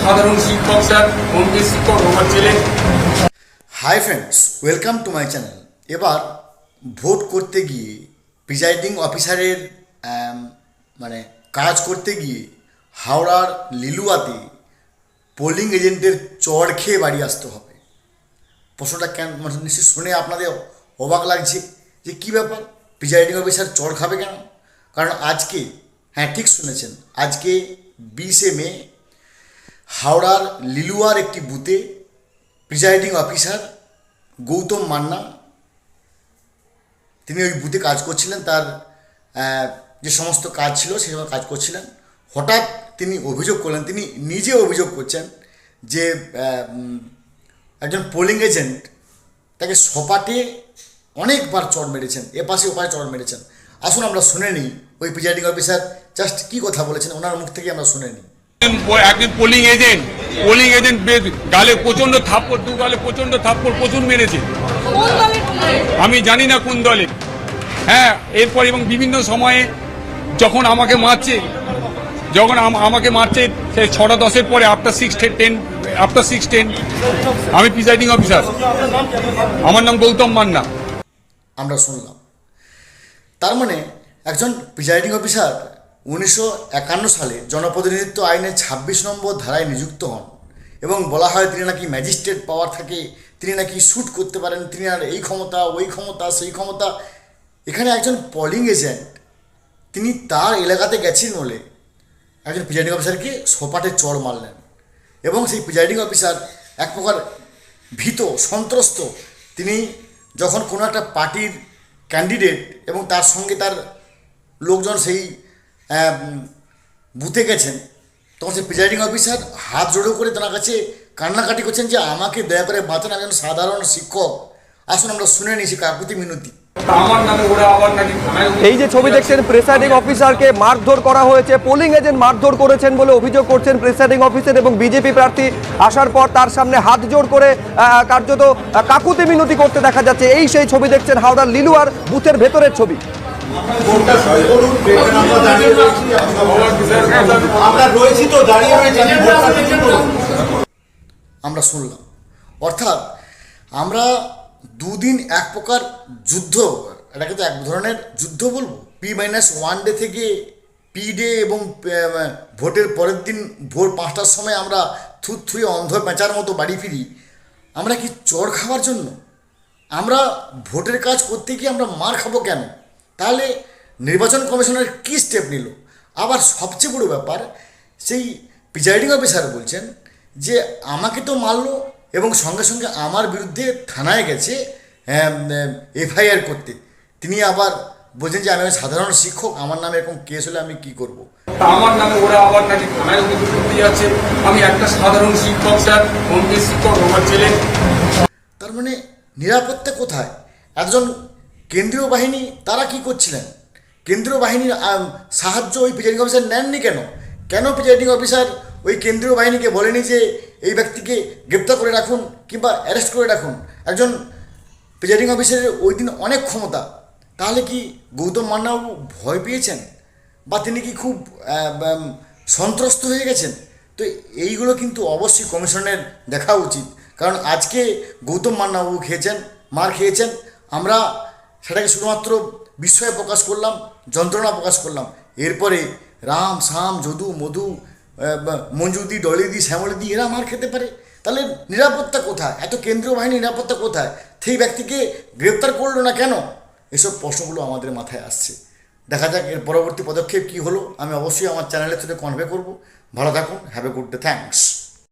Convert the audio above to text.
সাধারণ শিক্ষক স্যার শিক্ষক, আমার ছেলে। Hi friends welcome to my channel এবার ভোট করতে গিয়ে প্রিজাইডিং অফিসারের মানে কাজ করতে গিয়ে হাওড়ার লিলুয়াতে পোলিং এজেন্টের চড় খেয়ে বাড়ি আসতে হবে। প্রশ্নটা কেন মানে নিশ্চয় শুনে আপনাদের অবাক লাগছে যে কী ব্যাপার? প্রিজাইডিং অফিসার চড় খাবে কেন? কারণ আজকে হ্যাঁ ঠিক শুনেছেন, আজকে বিশে মে হাওড়ার লিলুয়ার একটি বুথে প্রিজাইডিং অফিসার গৌতম মান্না, তিনি ওই বুথে কাজ করছিলেন, তার যে সমস্ত কাজ ছিল সেই সময় কাজ করছিলেন। হঠাৎ তিনি অভিযোগ করলেন, তিনি নিজে অভিযোগ করছেন যে একজন পোলিং এজেন্ট তাকে সপাটে অনেকবার চড় মেরেছেন এ পাশে ও পাশে চড় মেরেছেন। আসুন আমরা শুনে নিই, ওই প্রিজাইডিং অফিসার জাস্ট কী কথা বলেছেন, ওনার মুখ থেকে আমরা শুনে নিই। একজন পোলিং এজেন্ট পোলিং এজেন্ট গালে প্রচণ্ড থাপ্পড় দু গালে প্রচণ্ড থাপ্পড় প্রচুর মেরেছে? আমি জানি না কোন দলে। হ্যাঁ এরপর এবং বিভিন্ন সময়ে যখন আমাকে মারছে যখন আম- আমাকে মারছে সে ছটা দশের পরে after six ten after six ten আমি প্রিজাইডিং অফিসার আমার নাম গৌতম মান্না। আমরা শুনলাম। তার মানে একজন প্রিজাইডিং অফিসার উনিশশো একান্ন সালে জনপ্রতিনিধিত্ব আইনের ছাব্বিশ নম্বর ধারায় নিযুক্ত হন এবং বলা হয় তিনি নাকি ম্যাজিস্ট্রেট পাওয়ার থাকে, তিনি নাকি শ্যুট করতে পারেন, তিনি আর এই ক্ষমতা, ওই ক্ষমতা, সেই ক্ষমতা। এখানে একজন পলিং এজেন্ট তিনি তার এলাকাতে গেছেন বলে একজন প্রিজাইডিং অফিসারকে সোপাটে চড় মারলেন এবং সেই প্রিজাইডিং অফিসার এক প্রকার ভীত, সন্ত্রস্ত। তিনি যখন কোনো একটা পার্টির ক্যান্ডিডেট এবং তার সঙ্গে তার লোকজন সেই বুথে গেছেন। তখন সেই প্রিজাইডিং অফিসার হাত জোড়ো করে তার কাছে কান্নাকাটি করছেন যে আমাকে দয়া করে বাঁচান একজন সাধারণ শিক্ষক। আসুন আমরা শুনে নিয়েছি কাকুতি মিনতি। এই যে ছবি দেখছেন প্রেসাইডিং অফিসারকে মারধর করা হয়েছে পোলিং এজেন্ট মারধর করেছেন বলে অভিযোগ করছেন প্রেসাইডিং অফিসার এবং বিজেপি প্রার্থী। আসার পর তার সামনে হাত জোড় করে আহ, কার্যত কাকুতি মিনতি করতে দেখা যাচ্ছে। এই সেই ছবি দেখছেন হাওড়ার লিলুয়ার বুথের ভেতরের ছবি। আমরা রয়েছি তো দাঁড়িয়ে রয়েছি যে ভোটটা আমরা শুনলাম। অর্থাৎ আমরা দুদিন এক প্রকার যুদ্ধ এটাকে তো এক ধরনের যুদ্ধ বলব। পি মাইনাস ওয়ান ডে থেকে পি ডে এবং ভোটের পরের দিন ভোর পাঁচটার সময় আমরা থুতথুয়ে অন্ধ পেঁচার মতো বাড়ি ফিরি। আমরা কি চড় খাওয়ার জন্য? আমরা ভোটের কাজ করতে গিয়ে আমরা মার খাব কেন? তাহলে নির্বাচন কমিশনের কী স্টেপ নিল? আবার সবচেয়ে বড় ব্যাপার সেই প্রিজাইডিং অফিসার বলছেন যে আমাকে তো মারলো এবং সঙ্গে সঙ্গে আমার বিরুদ্ধে থানায় গেছে এফআইআর করতে। তিনি আবার বলছেন যে আমি সাধারণ শিক্ষক আমার নামে এরকম কেস হলে আমি কি করব। আমার নামে ওরা আবার নাকি থানায় অভিযোগ যাচ্ছে। আমি একটা সাধারণ শিক্ষক স্যার অঙ্কের শিক্ষক আমার ছেলে। তার মানে নিরাপত্তা কোথায়? একজন কেন্দ্রীয় বাহিনী, তারা কি করছিলেন? কেন্দ্রীয় বাহিনীর সাহায্য ওই প্রিজাইডিং অফিসার নেননি কেন? কেন প্রিজাইডিং অফিসার ওই কেন্দ্রীয় বাহিনীকে বলেনি যে এই ব্যক্তিকে গ্রেপ্তার করে রাখুন কিংবা অ্যারেস্ট করে রাখুন? একজন প্রিজাইডিং অফিসারের ওই দিন অনেক ক্ষমতা। তাহলে কি গৌতম মান্নাবাবু ভয় পেয়েছেন? বা তিনি কি খুব সন্ত্রস্ত হয়ে গেছেন? তো এইগুলো কিন্তু অবশ্যই কমিশনের দেখা উচিত। কারণ আজকে গৌতম মান্নাবাবু খেয়েছেন, মার খেয়েছেন। আমরা সেটাকে শুধুমাত্র বিস্ময় প্রকাশ করলাম, যন্ত্রণা প্রকাশ করলাম। এরপরে রাম শাম যদু, মধু মঞ্জুদি, ডলিদি, শ্যামলিদি, এরা মার খেতে পারে। তাহলে নিরাপত্তা কোথায়? এত কেন্দ্রীয় বাহিনী নিরাপত্তা কোথায়? সেই ব্যক্তিকে গ্রেপ্তার করল না কেন? এসব প্রশ্নগুলো আমাদের মাথায় আসছে। দেখা যাক এর পরবর্তী পদক্ষেপ কী হলো। আমি অবশ্যই আমার চ্যানেলের সাথে কনভে করব। ভালো থাকুন। Have a good day thanks